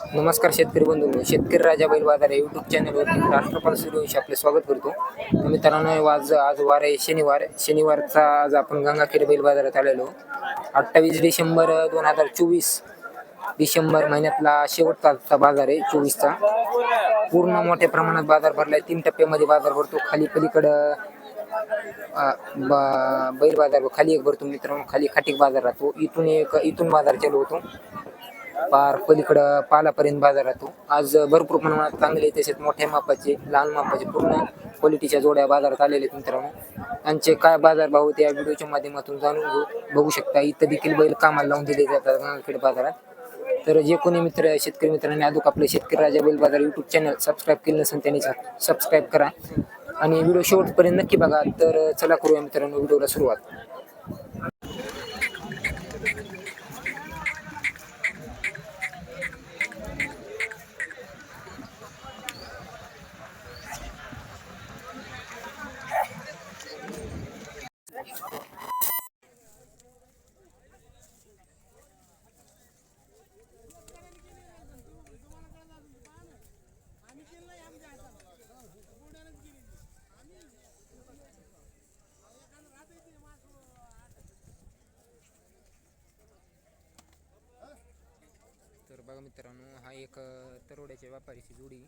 नमस्कार शेतकरी बंधू शेतकरी राजा बैल बाजार यूट्यूब चॅनलवरती राष्ट्रपाल सूर्यवंशी आपले स्वागत करतो. मित्रांनो आज आज वार आहे शनिवार. शनिवारचा आज आपण गंगाखेड बैल बाजारात आलेलो अठ्ठावीस डिसेंबर दोन हजार चोवीस डिसेंबर महिन्यातला शेवटचा बाजार आहे चोवीसचा. पूर्ण मोठ्या प्रमाणात बाजार भरलाय. तीन टप्प्यामध्ये बाजार भरतो. खाली पलीकडं बैल बाजार खाली एक भरतो मित्रांनो. खाली खाटीक बाजार राहतो. इथून एक इथून बाजार चालू होतो. पार पलीकडं पालापर्यंत बाजार राहतो. आज भरपूर प्रमाणात चांगले तसेच मोठ्या मापाचे लहान मापाचे पूर्ण क्वालिटीच्या जोड्या बाजारात आलेले आहेत मित्रांनो. त्यांचे काय बाजार भाव होते या व्हिडिओच्या माध्यमातून जाणून घेऊ. बघू शकता इथं देखील बैल कामाला लावून दिले जातात गंगाखेड बाजारात. तर जे कोणी मित्र शेतकरी मित्रांनी अजून आपले शेतकरी राजा बैल बाजार युट्यूब चॅनल सबस्क्राईब केलं नसेल त्यांनी सबस्क्राईब करा. आणि व्हिडिओ शेवटपर्यंत नक्की बघा. तर चला करूया मित्रांनो व्हिडिओला सुरुवात. बघा मित्रांनो हा एक तरोड्याच्या व्यापारीची जोडी.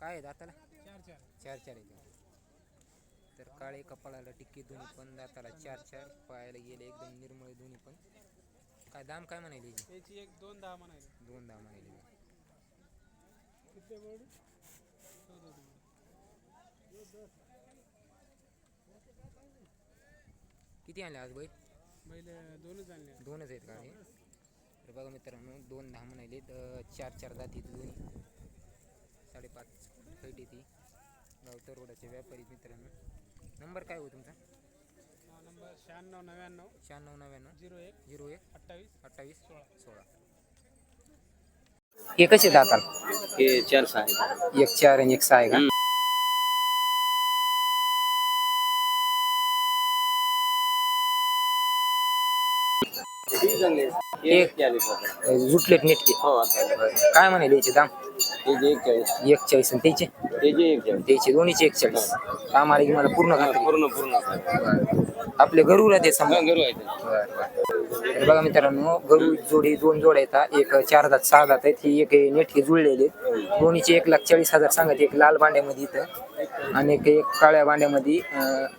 काय आहे दाताला? चार चार. चार चार आहे तर काळे कपाळाला टिक्की दोन्ही पण दाताला चार चार. पायाला गेले एकदम निर्मळ दोन्ही पण. काय दाम काय म्हणायले याची? एक दोन दहा म्हणायचे दोन दाम म्हणायले. किती आणले आज बैल? पहिले दोनच आणले. दोनच आहेत काळे तर बघा मित्रांनो दोन दहा म्हणायले तर चार चार जाती दोन्ही. साडेपाच फैट येते गाव तरोड्याचे व्यापारी मित्रांनो. नंबर काय हो तुमचा? नंबर शहाण्णव नव्याण्णव शहाण्णव नव्याण्णव. झिरो एक झिरो एक अठ्ठावीस अठ्ठावीस सोळा. सोळा. हे कसे दाताल हे चार सहा एक चार आणि एक सहा आहे का? हम्म. एक नेटके. हो काय म्हणाले याचे दाम? हे जे एक चाळीस एक चाळीस आणि त्याचे? हे जे एक चाळीस त्याचे दोन्हीचे एक चाळीस आम्हाला की मला पूर्ण हा, खात्री? पूर्ण पूर्ण. आपले गरुड आहे ते समजा. हा, गरू आहे. तर बघा मित्रांनो गरु जोडी दोन जोड्या येतात एक चार दात सहा दात आहेत ही एक नेटके जुळलेले. दोन्हीचे एक लाख चाळीस हजार सांगत एक लाल भांड्यामध्ये इथं आणि एक एक काळ्या भांड्यामध्ये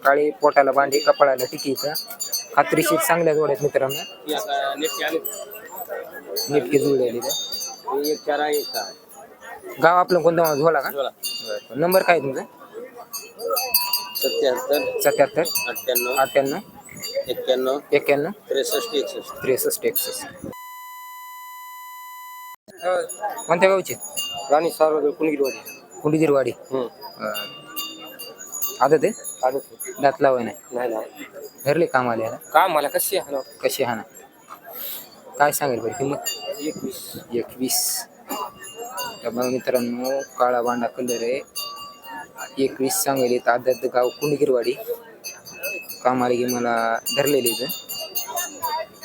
काळे पोटाला भांडे कपाळाला टिकी इथं. खात्रीशीर चांगल्या जोड्या आहेत मित्रांनो. नेटके जुळलेले एक चार आहे. गाव आपलं कोणतं झोला का. नंबर काय तुमचा? सत्याहत्तर. सत्याहत्तर. अठ्ठ्याण्णव. अठ्ठ्याण्णव. एक्क्याण्णव एक्क्याण्णव त्रेसष्ट एकसष्ट. त्रेसष्ट एकसष्ट. कोणत्या गावचे? राणी सार्वजनिक कुणगिरवाडी. कुंडगिरवाडी आदत आहे? आदत दात लावाय नाही. नाही नाही धरले कामाले ह्याला का मला कशी आहे ना? कशी हा ना? काय सांगेल बरं किंमत? एकवीस. एकवीस. तर मित्रांनो काळा बांडा कलर आहे. एकवीस सांगेल इथं आदत गाव कुंडगिरवाडी कामाला की मला धरलेले इथं.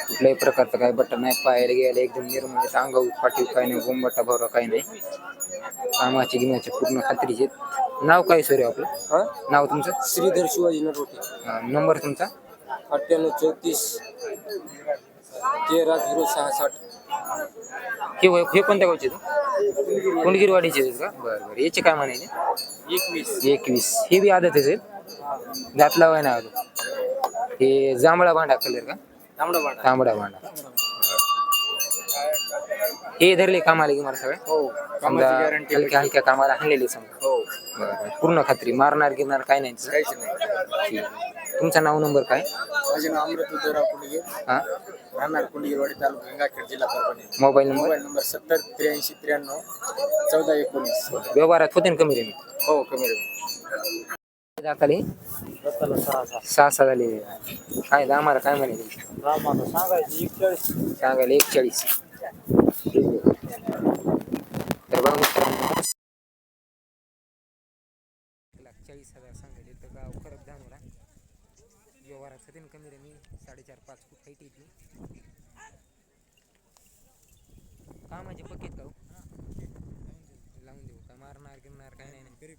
कुठल्याही प्रकारचं काय बटन नाही पायाला गेलं एकदम निर्मळ. अंगावर पाठीव काय नाही गोंबटा भरा काय नाही. कामाची गिमाची पूर्ण खात्रीचे. नाव काय सर आपलं? हा? नाव तुमचं? श्रीधर शिवाजी नरोटे अं, नंबर तुमचा? अठ्ठ्याण्णव चौतीस तेरा झिरो सहा साठ. हे वय- हे कोणत्या गावचे तू कुंडगिरवाडीचे आहेत का? बरं बरं. याचे काय म्हणायचे? एकवीस. एकवीस. हे बी आदत आहे. दात लावाय ना अजून. हे जांभळा भांडा कलर का? तांबडा बाणा तांबडा भांडा. हे धरले कामाला की मला सगळे? हो समजा हलक्या हलक्या कामाला आणलेले समजा. हो. बरं. पूर्ण खात्री. मारणार गिरणार काय नाही तसं? काहीच नाही. ठीक. तुमचा नाव नंबर काय? माझे नाव अमृत कुंडगे. हा? राहणार तालुका गंगाखेड जिल्हा Parbhani. Mobile number? Mobile number सत्तर त्र्याऐंशी त्र्याण्णव चौदा एकोणीस. व्यवहारात होते ना कमी रेमी हो कमी रत्ताला सहा सहा. झाले. काय आम्हाला काय म्हणायचे रामाला सांगायची एकचाळीस. सांगायला एकचाळीस. तर बघा मित्रांनो. चाळीस हजार सांगायले तर गाव खरंच धानोरा. व्यवहारात होते ना कमी रे मी. साडेचार पाच फूट हाईट येते कामाचे पक्केत का हो? गिरणार गिरणार काय नाही.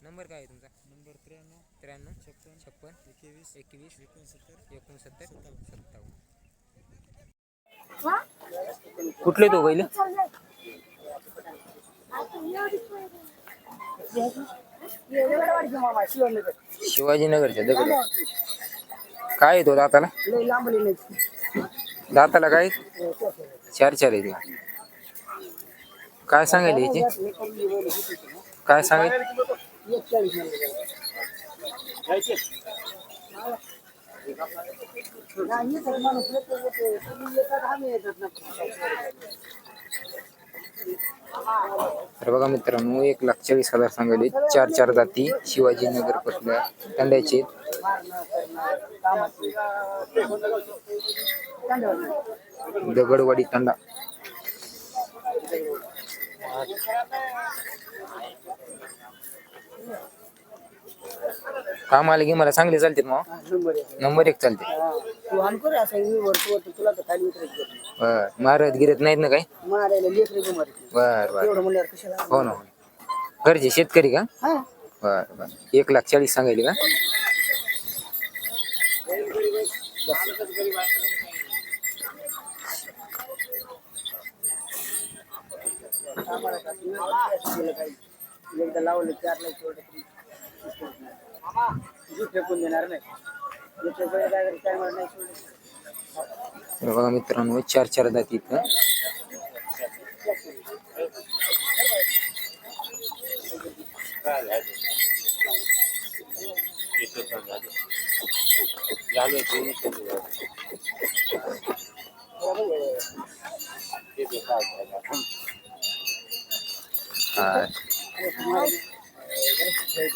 नंबर काय आहे तुमचा? नंबर त्र्याण्णव त्र्याण्णव छप्पन छप्पन एकवीस एकवीस एकोणसत्तर एकोणसत्तर सत्तावन्न. कुठले तो बैल? शिवाजीनगरच्या दगड. काय आहे तो दाताला? दाताला काय? चार चार का? काय सांगायला याची? काय सांगायला? तर बघा मित्रांनो एक लाख चाळीस हजार सांगितले चार चार जाती शिवाजीनगर पासल्या तांड्याचे दगडवाडी तांडा. काम आले की मला चांगले चालते मग नंबर एक चालते. तू आणतो रे असं मी वरतो वरतो तुला तर खाली उतरायचं बर मारत गिरत नाहीत ना काय? मारायला लेकरे बी मारत बर बर. एवढं म्हणल्यावर कशाला हो ना. हो ना. घरचे शेतकरी का? हा. बर बर. एक लाख चाळीस सांगायले का? गेलं काही एकदा लावलं चार लाख तेवढं तरी फेकून देणार नाही. जीव फेकून काय करायचं, काय म्हणणार नाही सोडलं. बघा मित्रांनो चार चार जाती इथं. डायरेक्ट धरा की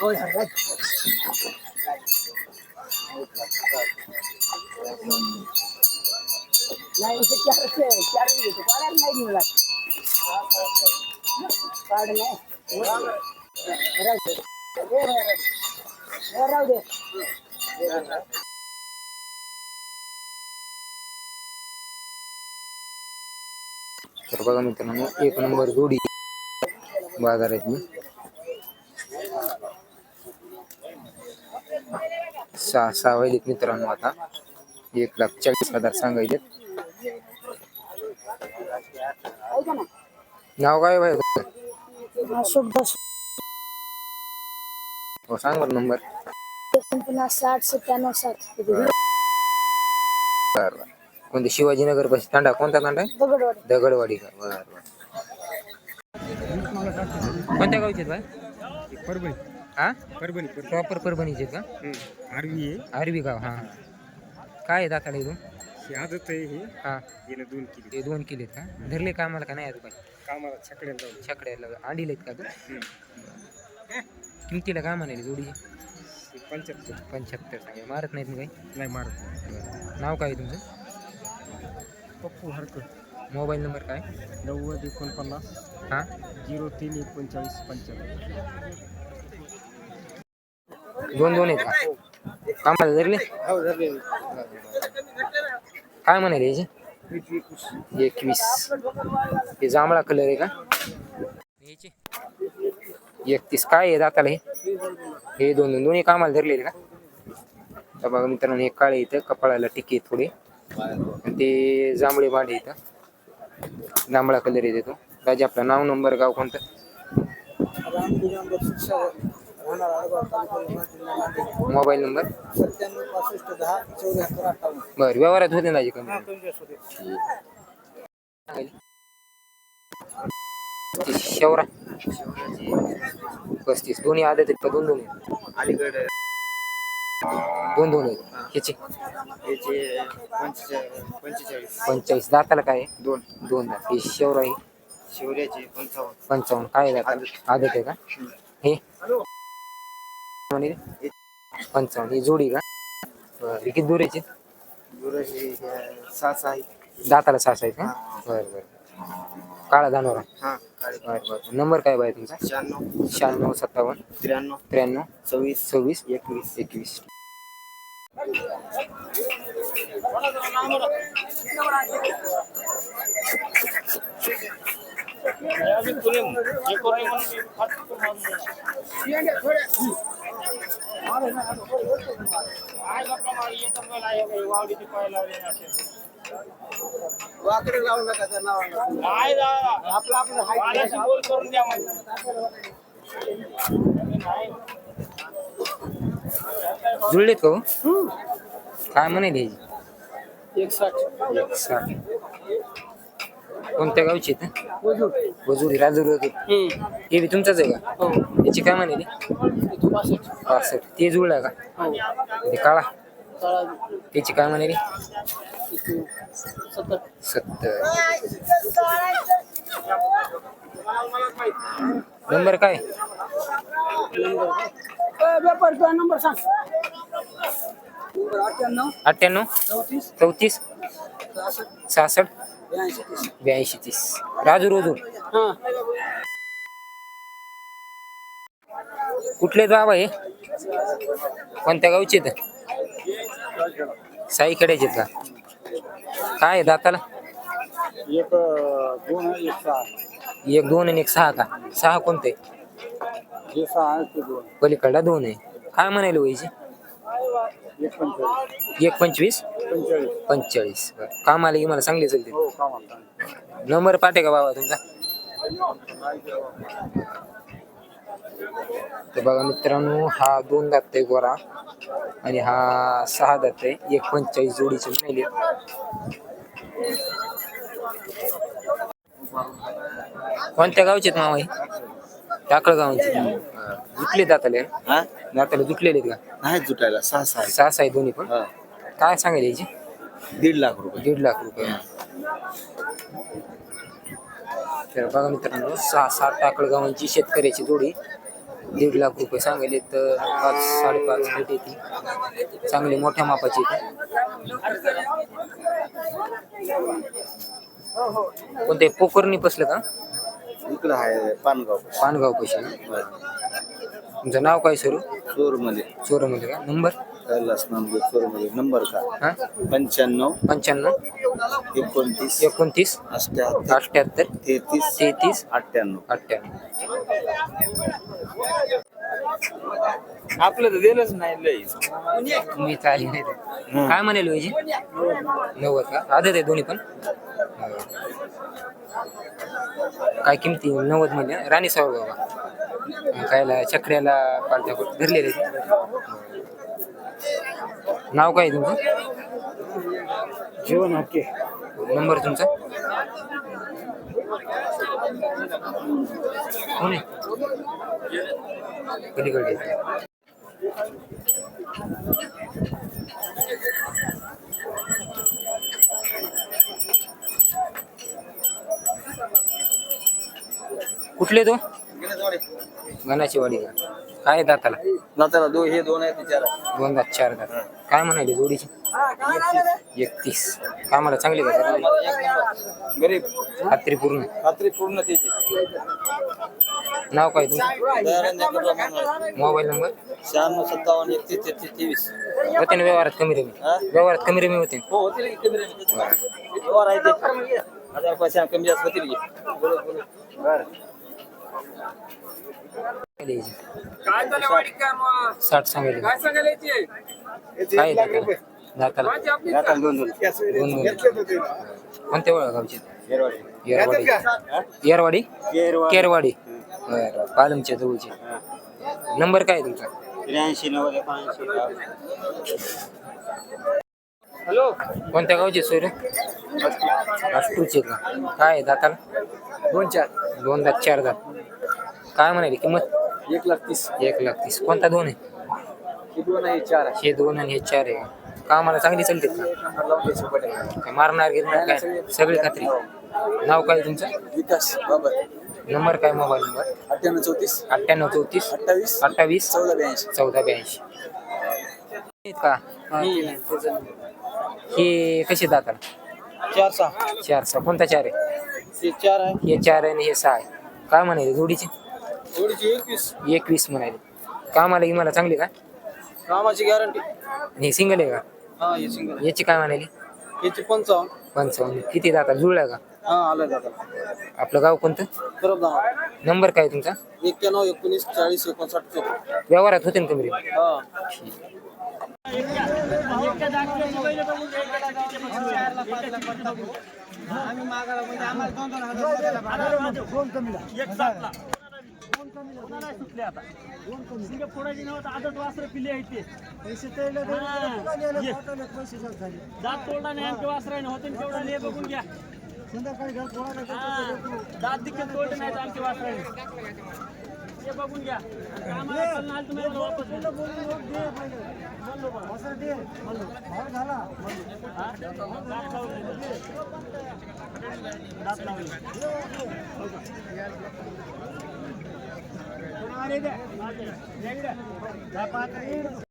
होय, हा, राज. नाही इथे चार चार घेतो पाडायला नाही मिळाला पाड नाही राहू दे. हे राहू दे. हे राहू दे तर बघा मित्रांनो एक नंबर जोडी बाजारातली सहा सहा वाहिलेत मित्रांनो आता. एक लाख चाळीस हजार सांगायचे नाव काय भाई? हो सांग बरं नंबर. एकोणपन्नास साठ सत्त्याण्णव बरं. कोणते? शिवाजीनगर पाशी तांडा कोणता तांडा? आहे दगडवाडी. दगडवाडी का बरं बरं. कोणत्या गावचे आहेत भाई परभणी. हा परभणी प्रॉपर परभणीचे आहेत का? आरवी आहे. आरवी गाव हा. काय आहे दाताला इथून? ही आदत आहे हे. हा. गेलं दोन किलो. ते दोन किलो आहेत का? धरले कामाला का नाही आता कामाला छकड्याला लावलं. छकड्याला अंडील आहेत का तू किमतीला काय म्हणाले जोडीचे पंच्याहत्तर. पंच्याहत्तर सांगे. मारत नाहीत ना काही? नाही मारत. नाव काय आहे तुमचं? पप्पू हरकर मोबाईल नंबर काय? नव्वद एकोणपन्नास हा? झिरो तीन एकोणचाळीस पंच्याण्णव. दोन दोन आहेत का? कामाला धरले? हो काय म्हणाले याचे? एकवीस. हे जांभळा कलर आहे का? याचे. एकतीस. काय आहे दाताला हे? हे दोन दोन. दोन्ही कामाला धरलेले का? तर बघा मित्रांनो एक काळे इथं कपाळाला टिके थोडे. आणि ते जांभळे भांडे इथं. जांभळा कलर येते तो राजा आपलं नाव नंबर गाव कोणतं? मोबाईल नंबर बरं व्यवहारात होते ना कमी? शेवरा. पस्तीस. दोन्ही आदत आहेत का? दोन दोन अलीकडे दोन दोन आहेत. ह्याचे याचे? पंचेचाळीस पंचेचाळीस. पंचेचाळीस दाताला काय? आहे दोन. दोन दात. हे शेवरा आहे? शिवऱ्याचे पंचावन्न. पंचावन्न. काय आहे आदत. आहे का? हे? म्हणे पंचावन्न. ही जोडी का? बरं. हे किती दुऱ्याचे गुरुजी सहा सहा आहेत. दाताला सास आहेत का? बरं बरं. काळा दानोरा हा काळे बरं बरं. नंबर काय बाय तुमचा? शहाण्णव. शहाण्णव सत्तावन्न. त्र्याण्णव. त्र्याण्णव. सव्वीस. सव्वीस. एकवीस. एकवीस. वाकडे लावू नका त्या नावाला. आपलं आपलं हाय. जुळलेत का हो? काय म्हणाले एक साठ एक साठ कोणत्या गावचे वजुरी. राजूर हे बी तुमचाच आहे का? याची काय म्हणाली पासष्ट. ते जुळला का? ते काळा त्याची काय म्हणाली? सत्तर. नंबर काय? नंबर सांग. नंबर अठ्ठ्याण्णव? चौतीस. सहासष्ट? ब्याऐंशी तीस. वजूर हां. कुठले गाव आहे? कोणत्या गावचे आहेत? साई खेड्याचे का? काय आहे दाताला? एक दोन एक सहा. एक दोन आणि एक सहा का? सहा कोणते? हे सहा आहे ते दोन. पलीकडला दोन आहे. काय म्हणाले वयचे एक पंचेचाळीस. एक पंचवीस? पंचेचाळीस. पंचेचाळीस. बरं. काम आले की मला चांगले. चालते हो नंबर पाठे का बाबा तुमचा? तर बघा मित्रांनो हा दोन दात आहे गोरा आणि हा सहा दात आहे. एक पंचेचाळीस जोडीचे म्हणाले कोणत्या गावचे आहेत मामा टाकळ गावांचे. जुटले दाताले? हा? दाताले जुटलेले आहेत का? नाही जुटायला सहा सहा आहे. सहा सहा आहे दोन्ही पण? हा. काय सांगायला याची दीड लाख रुपये. दीड लाख रुपये. तर बघा मित्रांनो सहा सात टाकळ गावांची शेतकऱ्याची जोडी. दीड लाख रुपये सांगायले तर पाच साडेपाच भेट येते चांगले मोठ्या मापाची कोणते पोकरनी बसलं का? इकडं आहे पानगाव. पानगाव पैसे तुमचं नाव काय सर? चोरमध्ये चोरमध्ये का? नंबर? कैलास नामदेव चोरमध्ये नंबर का? हा? पंच्याण्णव. पंच्याण्णव. एकोणतीस. एकोणतीस. अष्ट्याहत्तर अठ्ठ्याहत्तर तेहतीस. तेहतीस. अठ्ठ्याण्णव. अठ्ठ्याण्णव. आपलं तर दिलंच नाही लई तुम्ही चाली नाही. ते. काय म्हणाल वयची नव्वद का? आदत आहे दोन्ही पण? काय किमती? नव्वदमध्ये राणी सावळ बाबा कायला चकड्याला पालत्या धरलेले. नाव काय तुमचं? जीवन हक्के नंबर तुमचा? कोण आहे? पलीकडे कुठले तो? गणाची वाडी का? काय दाताला? नात्याला दो हे दोन आहेत विचारा दोन दात चार दात. काय म्हणाली जोडीची? एकतीस. काय मला चांगली का? गरीब. खात्री पूर्ण. खात्री पूर्ण त्याची. नाव काय तुमचं? दयानंद एकत्र म्हणून. Mobile number? शहाण्णव सत्तावन्न एकतीस तेहतीस तेवीस. होते ना व्यवहारात कमी रमी? हा? व्यवहारात कमी रमी होते हो होतील की कमी राहील. व्यवहार आहे ते. हजार पैसे कमी जास्त होतील की. साठ सांगायचे काय दोन दोन. दोन दोन. कोणत्या ओळख गावचे येरवाडी. केरवाडी. बरं पालमच्या जवळचे. नंबर काय आहे तुमचा? त्र्याऐंशी नव्वद एकोणऐंशी हॅलो? कोणत्या गावचे सोयरे? राष्ट्रूचे का? काय आहे दाताला? दोन चार. दोन दात चार दात काय म्हणाली किंमत? एक लाख तीस. एक लाख तीस. कोणता दोन आहे? हे दोन आहे चार आहे. हे दोन आणि हे चार आहे. कामाला चांगली चालते का? एक नंबर लावून द्यायचं पटेल काय मारणार गिरणार काय? सगळी खात्री. नाव काय तुमचं? विकास बाबर. नंबर काय मोबाईल नंबर? अठ्ठ्याण्णव चौतीस. अठ्ठ्याण्णव चौतीस. अठ्ठावीस. अठ्ठावीस. चौदा ब्याऐंशी. चौदा ब्याऐंशी. आहेत का? हे. कसे दाताला चार सहा. चार सहा. कोणता चार आहे? ते चार आहे. हे चार आहे आणि हे सहा आहे. काय म्हणाले जोडीचे? एकवीस. एकवीस म्हणाले. कामाला की मला चांगली का? कामाची गॅरंटी आणि हे सिंगल आहे का? हा हे सिंगल याची काय म्हणाली? याची पंचावन्न. पंचावन्न. किती दाता? जुळला का? हा आलं आपलं गाव कोणतं? परत नंबर काय तुमचा? एक्क्याण्णव एकोणीस चाळीस एकोणसाठ व्यवहारात होते ना कमी हा. दात तोडला नाही आमच्या वासराने होते तेवढं ले बघून घ्या. हा, दात देखील तोडले नाहीत आमच्या वासराने ते बघून घ्या. आम्हाला चालणं आलं तुम्ही वापस? दात लावले. दात लावले.